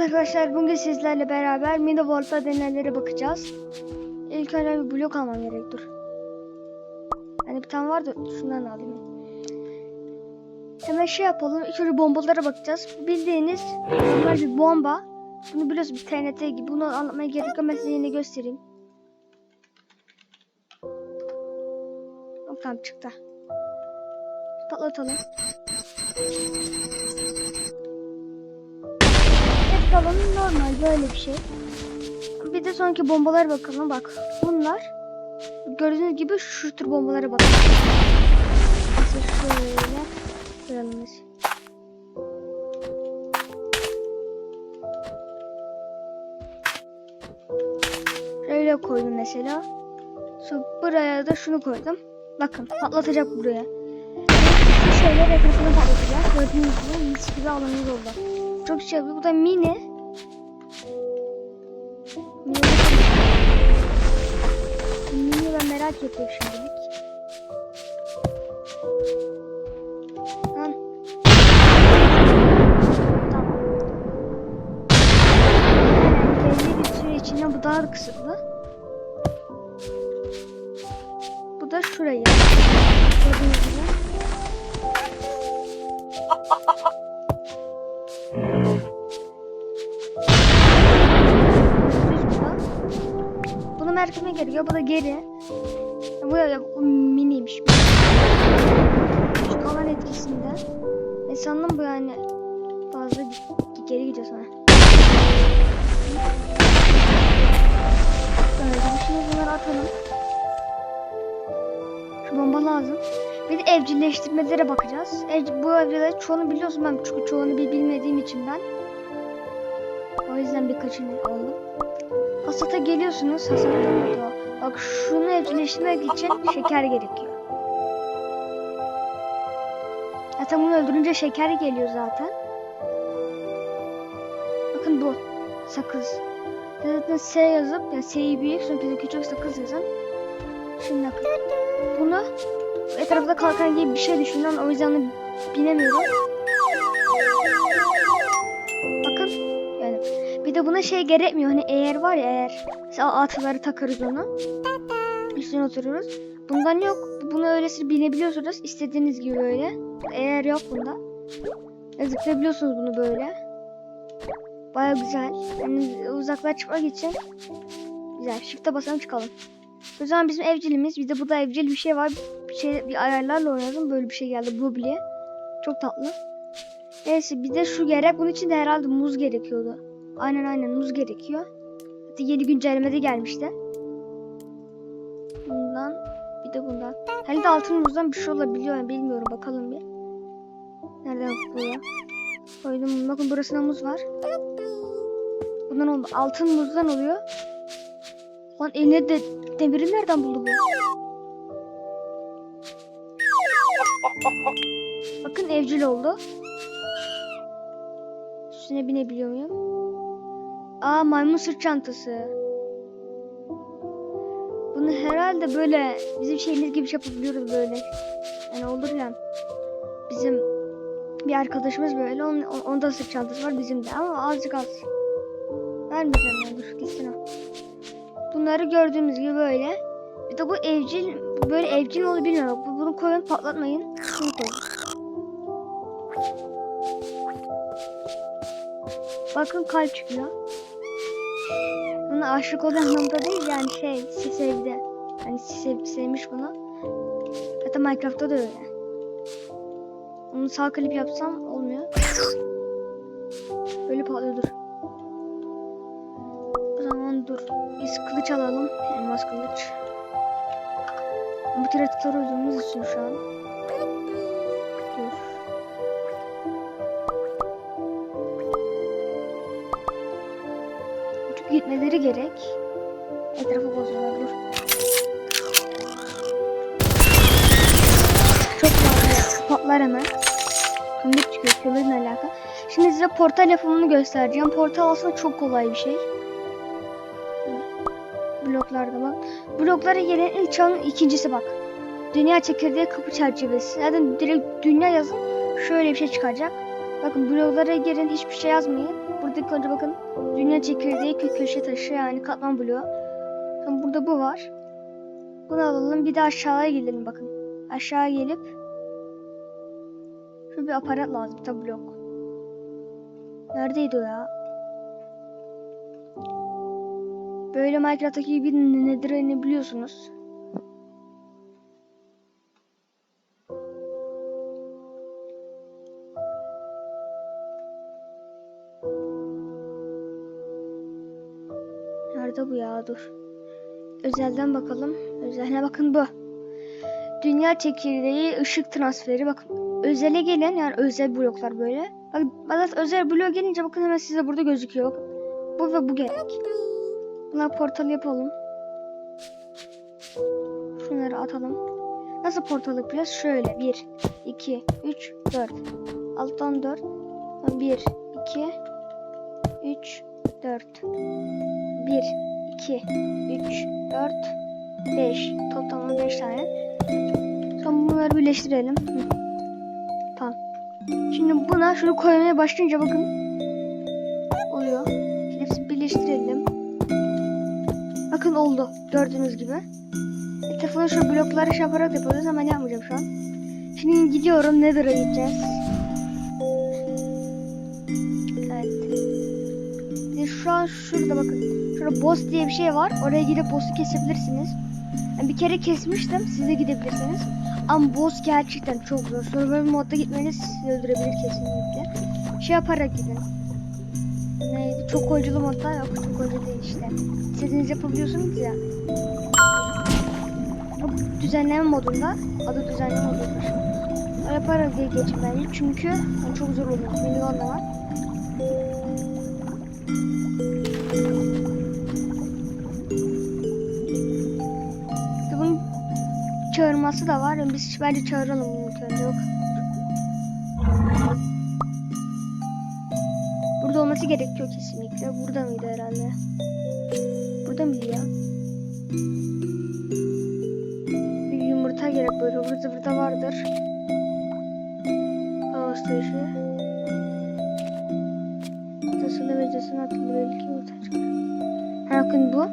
Arkadaşlar bugün sizlerle beraber Mini World'da denelere bakacağız. İlk önce bir blok almam gerek dur. Hani bir tane var da şundan alayım. Hemen şey yapalım. İlk önce bombalara bakacağız. Bildiğiniz normal bir bomba. Bunu biliyorsunuz bir TNT gibi. Bunu anlatmaya gerek yok. Ben size yine göstereyim. Tamam çıktı. Patlatalım. Hep kalanı normal böyle bir şey. Bir de sonraki bombalara bakalım. Bak bunlar gördüğünüz gibi şu tür bombalara bakalım. Mesela şöyle koyalım biz. Şöyle koydum mesela. Sonra buraya da şunu koydum. Bakın patlatacak buraya. Şeyler etrafını patlatacak. Gördüğünüz gibi mis gibi alanımız oldu. Çok şey yapıyor. Bu da mini. Mini, mini ben merak ettim şimdilik. İçinde bu daha kısıtlı. Bu da şurayı. Bunu merkeme gerekiyor. Bu da geri. Bu ya bu miniymiş. Şu kalan etkisinde. E sandım bu yani fazla geri gidiyor sonra. Böyle şimdi bunları atalım. Şu bomba lazım. Bir de evcilleştirmelere bakacağız. Ev, bu evcilerin çoğunu biliyorsun ben çünkü çoğunu bil- bilmediğim için ben. O yüzden birkaçını aldım. Hasata geliyorsunuz. Hasat da Bak şunu evcilleştirmek için şeker gerekiyor. Zaten bunu öldürünce şeker geliyor zaten. Bakın bu. Sakız. Zaten S yazıp yani S'yi büyük sonra bir küçük sakız yazın. Şimdi bakın. Bunu etrafında kalkan gibi bir şey düşünün. O yüzden binemiyorum. Bakın yani bir de buna şey gerekmiyor. Hani eğer var ya eğer. Mesela atları takarız onu. Üstüne otururuz. Bundan yok. Bunu öylesine binebiliyorsunuz. istediğiniz gibi böyle. Eğer yok bunda. Zıplayabiliyorsunuz bunu böyle. Baya güzel. Yani uzaklara çıkmak için güzel. Shift'e basalım çıkalım. O zaman bizim evcilimiz. Bir de burada evcil bir şey var. Bir şey bir ayarlarla oynadım. Böyle bir şey geldi. Bubble. Çok tatlı. Neyse bir de şu gerek. Bunun için de herhalde muz gerekiyordu. Aynen aynen muz gerekiyor. Hatta yeni güncellemede gelmişti. Bundan bir de bundan. Herhalde altın muzdan bir şey olabiliyor. Yani bilmiyorum bakalım bir. Nereden buraya? Koydum. Bakın burasında muz var. Bundan oldu. Altın muzdan oluyor. Lan eline de demiri nereden buldu bu? Bakın evcil oldu. Üstüne binebiliyor muyum? Aa maymun sırt çantası. Bunu herhalde böyle bizim şeyimiz gibi yapabiliyoruz böyle. Yani olur ya. Bizim bir arkadaşımız böyle. Onun, onda sırt çantası var bizim de ama azıcık az. Vermeyeceğim ben dur gitsin o. Bunları gördüğümüz gibi böyle. Bir de bu evcil böyle evcil olduğunu bilmiyorum. Bu- Bunu koyun patlatmayın. Koyun. Bakın kalp çıkıyor. Buna aşık olan anlamda değil yani şey se- sevdi. Hani sev, sevmiş bunu. Hatta Minecraft'ta da öyle. Onu sağ klip yapsam olmuyor. Böyle patlıyor dur. O zaman dur. Biz kılıç alalım. Elmas kılıç. Bu traktör olduğumuz için şu an. Dur. Çünkü gitmeleri gerek. Etrafı bozuyorlar dur. Çok fazla patlar hemen. Kömür çıkıyor kömürle alakalı. Şimdi size portal yapımını göstereceğim. Portal aslında çok kolay bir şey. Bloklarda bak. Bloklara gelen ilk çağın ikincisi bak. Dünya çekirdeği kapı çerçevesi. Zaten direkt dünya yazın şöyle bir şey çıkacak. Bakın bloklara girin hiçbir şey yazmayın. Burada buradaki önce bakın. Dünya çekirdeği kök köşe taşı yani katman bloğu. Sonra burada bu var. Bunu alalım. Bir de aşağıya gelelim bakın. Aşağı gelip şu bir aparat lazım. Tabi blok. Neredeydi o ya? Böyle Minecraft'taki gibi nedir ne biliyorsunuz. Nerede bu ya? Dur. Özelden bakalım. Özeline bakın bu. Dünya çekirdeği ışık transferi. Bakın özele gelen yani özel bloklar böyle. Bak özel blok gelince bakın hemen size burada gözüküyor. Bakın. Bu ve bu gerek. Bunlar portal yapalım. Şunları atalım. Nasıl portal yapacağız? Şöyle 1, 2, 3, 4. Alttan 4. 1, 2, 3, 4. 1, 2, 3, 4, 5. Toplam 5 tane. Sonra bunları birleştirelim. Hı. Tamam. Şimdi buna şunu koymaya başlayınca bakın. Bakın oldu. Gördüğünüz gibi. Etrafına şu blokları şey yaparak yapıyoruz ama ne yapmayacağım şu an. Şimdi gidiyorum. Nether'a gideceğiz. Evet. Bir şu an şurada bakın. Şurada boss diye bir şey var. Oraya gidip boss'u kesebilirsiniz. Ben bir kere kesmiştim. Siz de gidebilirsiniz. Ama boss gerçekten çok zor. Survival modda gitmeniz sizi öldürebilir kesinlikle. Şey yaparak gidin. Neydi? Çok oyunculu modda yok. Çok oyuncu değil işte. İstediğiniz yapabiliyorsunuz ya. Bu düzenleme modunda. Adı düzenleme modudur. O yaparak diye geçin. Çünkü yani çok zor oluyor. Milyon da var. Çağırması da var. Yani biz bence çağıralım bunu. Yok. Olması gerekiyor kesinlikle. Burada mıydı herhalde? Burada mıydı ya? Bir yumurta gerek böyle ıvır zıvır da vardır. Hava stajı. Tasını ve casını atılır ilk yumurta çıkar. Bu.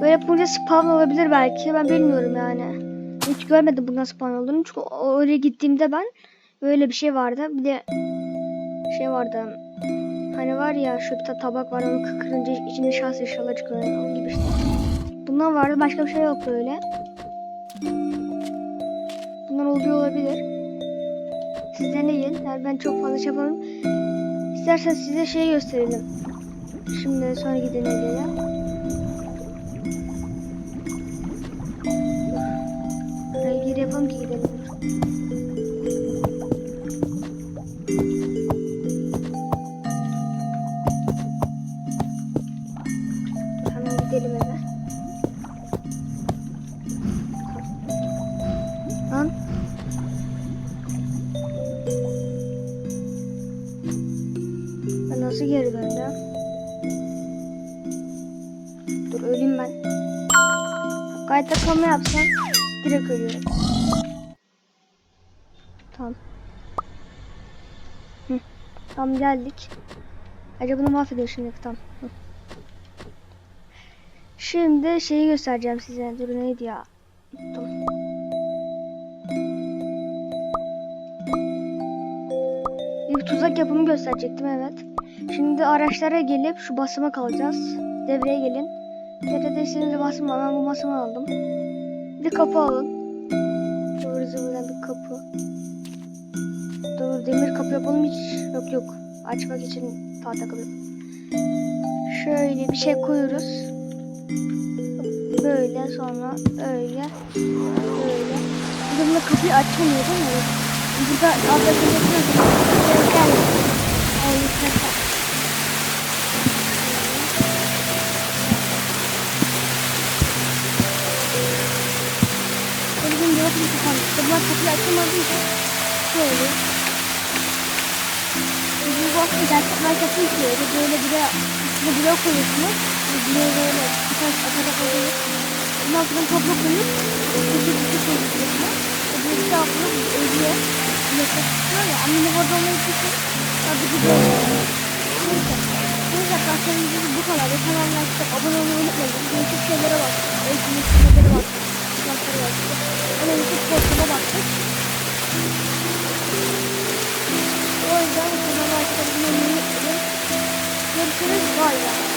Böyle yapınca spawn olabilir belki. Ben bilmiyorum yani. Hiç görmedim bundan spawn olduğunu. Çünkü oraya gittiğimde ben böyle bir şey vardı. Bir de şey vardı. Hani var ya şu bir tane tabak var onu kıkırınca içinde şans inşallah çıkıyor. Yani onun gibi işte. Bundan vardı başka bir şey yok böyle. Bunlar oluyor olabilir. Siz deneyin. Yani ben çok fazla şey yapamam. İsterseniz size şey gösterelim. Şimdi sonraki deneyleri. Buraya geri yapalım ki gidelim. Kalma yapsam direkt ölüyorum. Tamam. Hı. Tamam geldik. Acaba bunu mahvediyor şimdi tamam. Hı. Şimdi şeyi göstereceğim size. Dur neydi ya? Unuttum. Bir tuzak yapımı gösterecektim evet. Şimdi araçlara gelip şu basamak alacağız. Devreye gelin. Devrede istediğiniz basım. Ben bu basımı aldım. Bir kapı alın. Doğru zıvıdan bir kapı. Doğru demir kapı yapalım hiç. Yok yok. Açmak için tahta kapı. Şöyle bir şey koyuyoruz. Böyle sonra öyle. Böyle. Bunda kapıyı açamıyor değil mi? Burada abla yapıyorsun. Gel. Kapan. Bunlar kapıyı açamadığı için şöyle. Bizim bu aslında gerçek markası işliyor. Böyle bir de üstüne blok koyuyorsunuz. Böyle böyle birkaç atarak oluyor. Ondan sonra toplu koyup küçük küçük koyuyorsunuz. Bir de aslında ölüyor. Nefes tutuyor ya. Yine orada olmayı tutuyor. Tabii ki böyle. Neyse. Bu abi. Tamamlaştık. Abone olmayı unutmayın. Değişik şeylere baktık. Değişik şeylere baktık. Sınavlara baktık. Ama YouTube postuma baktık. O yüzden kanala olmayı unutmayın. Görüşürüz. Bay bay.